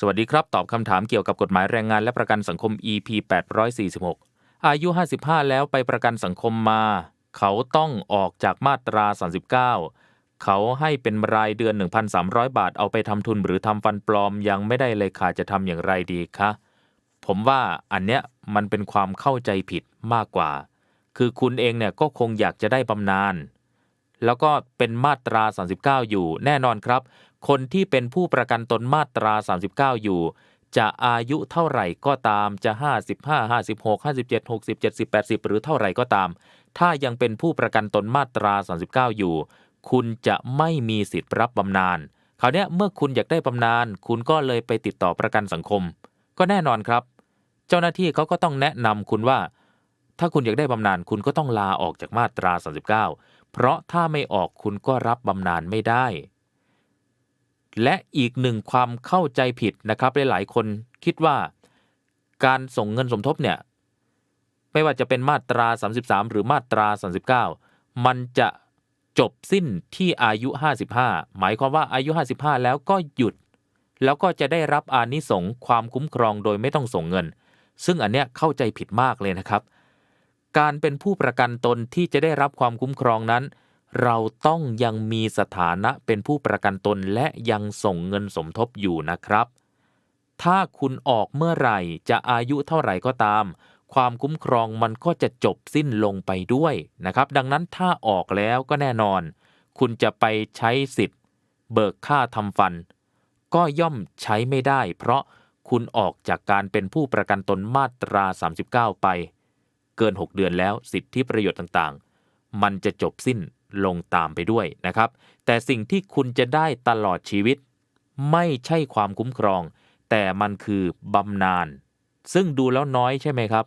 สวัสดีครับ ตอบคำถามเกี่ยวกับกฎหมายแรงงานและประกันสังคม EP 846 อายุ 55 แล้วไปประกันสังคมมา เขาต้องออกจากมาตรา 39 เขาให้เป็นรายเดือน 1,300 บาทเอาไปทำทุนหรือทำฟันปลอมยังไม่ได้เลยค่ะจะทำอย่างไรดีคะ ผมว่าอันเนี้ยมันเป็นความเข้าใจผิดมากกว่า คือคุณเองเนี่ยก็คงอยากจะได้บำนาญแล้วก็เป็นมาตรา 39 อยู่แน่นอนครับ คนที่เป็นผู้ประกันตนมาตรา 39 อยู่ จะอายุเท่าไหร่ก็ตามจะ 55 56 57 60 70 80 หรือเท่าไหร่ก็ตาม ถ้ายังเป็นผู้ประกันตนมาตรา 39 อยู่ คุณจะไม่มีสิทธิ์รับบำนาญคราวนี้เมื่อคุณอยากได้บำนาญคุณก็เลยไปติดต่อประกันสังคม ก็แน่นอนครับ เจ้าหน้าที่เขาก็ต้องแนะนำคุณว่า ถ้าคุณอยากได้บำนาญคุณก็ต้องลาออกจากมาตรา 39 เพราะถ้าไม่ออกคุณก็รับบำนาญไม่ได้ และอีกหนึ่งความเข้าใจผิดนะครับหลายๆคนคิดว่าการส่งเงินสมทบเนี่ยไม่ว่าจะเป็นมาตรา 33 หรือมาตรา 39 มันจะจบสิ้นที่อายุ 55 หมายความว่าอายุ 55 แล้วก็หยุด แล้วก็จะได้รับอานิสงส์ความคุ้มครองโดยไม่ต้องส่งเงิน ซึ่งอันเนี้ยเข้าใจผิดมากเลยนะครับ การเป็นผู้ประกันตนที่จะได้รับความคุ้มครองนั้น เราต้องยังมีสถานะเป็นผู้ประกันตนและยังส่งเงินสมทบอยู่นะครับ ถ้าคุณออกเมื่อไหร่จะอายุเท่าไหร่ก็ตาม ความคุ้มครองมันก็จะจบสิ้นลงไปด้วยนะครับ ดังนั้นถ้าออกแล้วก็แน่นอน คุณจะไปใช้สิทธิ์ เบิกค่าทำฟัน ก็ย่อมใช้ไม่ได้ เพราะคุณออกจากการเป็นผู้ประกันตนมาตรา 39 ไป เกิน 6 เดือนแล้วสิทธิประโยชน์ต่างๆ มันจะจบสิ้น ลงตามไปด้วยนะครับ แต่สิ่งที่คุณจะได้ตลอดชีวิต ไม่ใช่ความคุ้มครอง แต่มันคือบำนาญซึ่งดูแล้วน้อยใช่ไหมครับ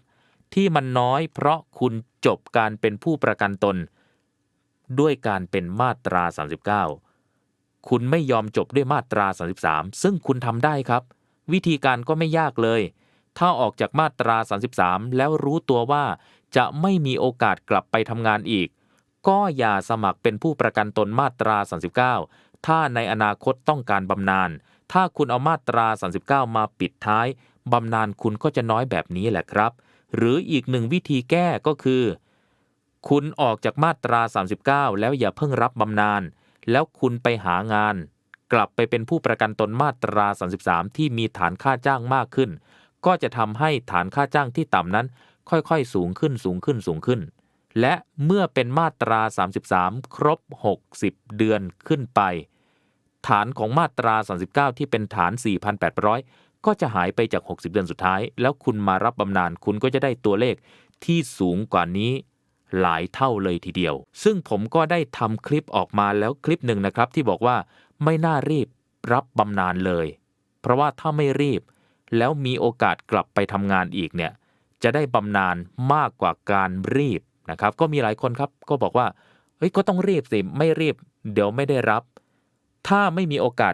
ที่มันน้อยเพราะคุณจบการเป็นผู้ประกันตน ด้วยการเป็นมาตรา 39 คุณไม่ยอมจบด้วยมาตรา 33 ซึ่งคุณทำได้ครับ วิธีการก็ไม่ยากเลย ถ้าออกจากมาตรา 33 แล้วรู้ตัวว่าจะไม่มีโอกาสกลับไปทำงานอีก ก็อย่าสมัครเป็นผู้ประกันตนมาตรา 39 ถ้าในอนาคตต้องการบำนาญ ถ้าคุณเอามาตรา 39 มาปิดท้าย บำนาญคุณก็จะน้อยแบบนี้แหละครับ หรืออีกหนึ่งวิธีแก้ก็คือ คุณออกจากมาตรา 39 แล้วอย่าเพิ่งรับบำนาญ แล้วคุณไปหางาน กลับไปเป็นผู้ประกันตนมาตรา 33 ที่มีฐานค่าจ้างมากขึ้น ก็จะทำให้ฐานค่าจ้างที่ต่ำนั้น ค่อยๆ สูงขึ้นสูงขึ้นสูงขึ้น และเมื่อเป็นมาตรา 33 ครบ 60 เดือนขึ้นไป ฐานของมาตรา 39 ที่เป็นฐาน 4,800 ก็จะหายไปจาก 60 เดือนสุดท้าย แล้วคุณมารับบำนาญคุณก็จะได้ตัวเลขที่สูงกว่านี้หลายเท่าเลยทีเดียว ซึ่งผมก็ได้ทำคลิปออกมาแล้วคลิปหนึ่งนะครับ ที่บอกว่าไม่น่ารีบรับบำนาญเลย เพราะว่าถ้าไม่รีบ แล้วมีโอกาสกลับไปทำงานอีกเนี่ยจะได้บำนาญมากกว่าการรีบ นะครับก็มีหลายคนครับก็บอกว่าเฮ้ยก็ต้องรีบสิไม่รีบ เดี๋ยวไม่ได้รับ ถ้าไม่มีโอกาส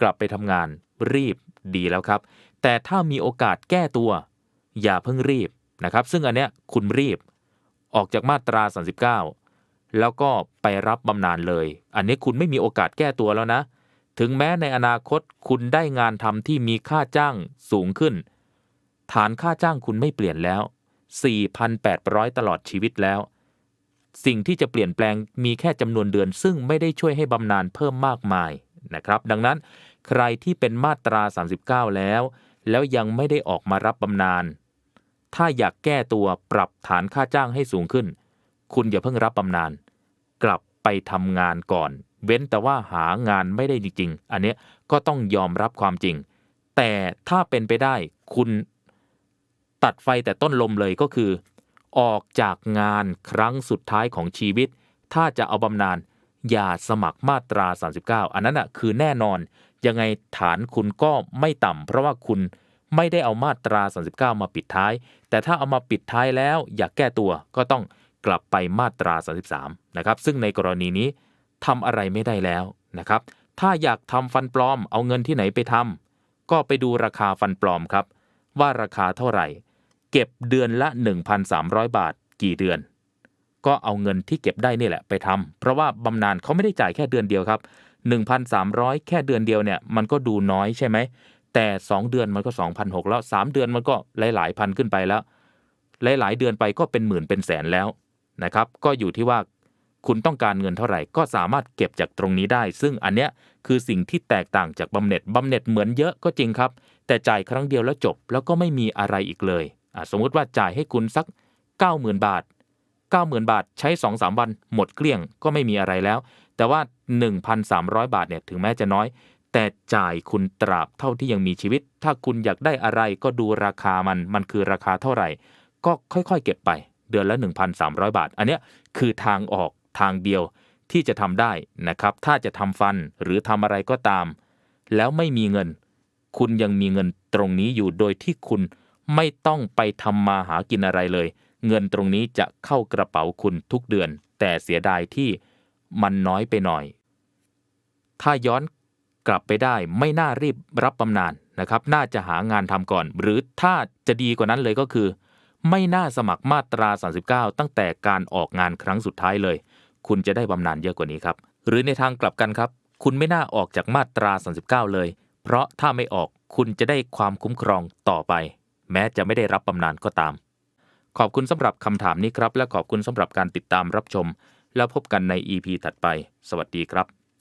กลับไปทำงาน รีบดีแล้วครับ แต่ถ้ามีโอกาสแก้ตัว อย่าเพิ่งรีบนะครับ ซึ่งอันเนี้ยคุณรีบออกจากมาตรา 39 แล้วก็ไปรับบำนาญเลย อันนี้คุณไม่มีโอกาสแก้ตัวแล้วนะ ถึงแม้ในอนาคตคุณได้งานทำที่มีค่าจ้างสูงขึ้น ฐานค่าจ้างคุณไม่เปลี่ยนแล้ว 4,800 ตลอดชีวิตแล้ว สิ่งที่จะเปลี่ยนแปลงมีแค่จำนวนเดือน ซึ่งไม่ได้ช่วยให้บำนาญเพิ่มมากมายนะครับ ดังนั้นใครที่เป็นมาตรา 39 แล้ว แล้วยังไม่ได้ออกมารับบำนาญถ้าอยากแก้ตัวปรับฐานค่าจ้างให้สูงขึ้น คุณอย่าเพิ่งรับบำนาญกลับไปทำงานก่อน เว้นแต่ว่าหางานไม่ได้จริงๆ อันเนี้ยก็ต้องยอมรับความจริง แต่ถ้าเป็นไปได้คุณ ตัดไฟแต่ต้นลมเลยก็คือ ออกจากงานครั้งสุดท้ายของชีวิต ถ้าจะเอาบำนาญอย่าสมัครมาตรา 39 อันนั้นอะคือแน่นอน ยังไงฐานคุณก็ไม่ต่ำเพราะว่าคุณไม่ได้เอามาตรา 39 มาปิดท้าย แต่ถ้าเอามาปิดท้ายแล้วอยากแก้ตัวก็ต้องกลับไปมาตรา 33 นะครับ ซึ่งในกรณีนี้ทำอะไรไม่ได้แล้วนะครับ ถ้าอยากทำฟันปลอมเอาเงินที่ไหนไปทำก็ไปดูราคาฟันปลอมครับ ว่าราคาเท่าไหร่ เก็บเดือนละ 1,300 บาทกี่เดือน ก็เอาเงินที่เก็บได้นี่แหละไปทำเพราะว่าบำนาญเขาไม่ได้จ่ายแค่เดือนเดียวครับ 1,300 แค่เดือนเดียวเนี่ยมันก็ดูน้อยใช่ไหมแต่ 2 เดือนมันก็ 2,600 แล้ว 3 เดือนมันก็หลายๆพันขึ้นไปแล้ว หลายๆเดือนไปก็เป็นหมื่นเป็นแสนแล้วนะครับ ก็อยู่ที่ว่าคุณต้องการเงินเท่าไหร่ ก็สามารถเก็บจากตรงนี้ได้ ซึ่งอันเนี้ยคือสิ่งที่แตกต่างจากบำเหน็จบำเหน็จเหมือนเยอะก็จริงครับ แต่จ่ายครั้งเดียวแล้วจบแล้วก็ไม่มีอะไรอีกเลย สมมุติว่าจ่ายให้คุณสัก 90,000 บาท 90,000 บาทใช้ 2-3 วันหมดเกลี้ยงก็ไม่มีอะไรแล้ว แต่ว่า 1,300 บาทเนี่ยถึงแม้จะน้อย แต่จ่ายคุณตราบเท่าที่ยังมีชีวิต ถ้าคุณอยากได้อะไรก็ดูราคามันมันคือราคาเท่าไหร่ ก็ค่อยๆ เก็บไป เดือนละ 1,300 บาท อันเนี้ยคือทางออกทางเดียวที่จะทำได้นะครับ ถ้าจะทำฟันหรือทำอะไรก็ตาม แล้วไม่มีเงิน คุณยังมีเงินตรงนี้อยู่โดยที่คุณ ไม่ต้องไปทำมาหากินอะไรเลย เงินตรงนี้จะเข้ากระเป๋าคุณทุกเดือน แต่เสียดายที่มันน้อยไปหน่อย ถ้าย้อนกลับไปได้ไม่น่ารีบรับบำนาญนะครับ น่าจะหางานทำก่อน หรือถ้าจะดีกว่านั้นเลยก็คือ ไม่น่าสมัครมาตรา 39 ตั้งแต่การออกงานครั้งสุดท้ายเลย คุณจะได้บำนาญเยอะกว่านี้ครับ หรือในทางกลับกันครับ คุณไม่น่าออกจากมาตรา 39 เลย เพราะถ้าไม่ออกคุณจะได้ความคุ้มครองต่อไป แม้จะไม่ได้รับบำนาญก็ตาม ขอบคุณสำหรับคำถามนี้ครับ และขอบคุณสำหรับการติดตามรับชม แล้วพบกันใน EP ถัดไป สวัสดีครับ